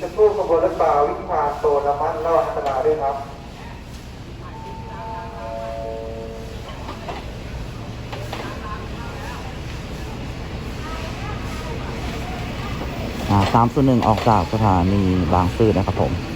จะพูดขบวนรถเปล่าวิพาโตนมัตระวังอันตราด้วยครับาสามส่วนหนึ่งออกจากสถานีบางซื่อนะครับผม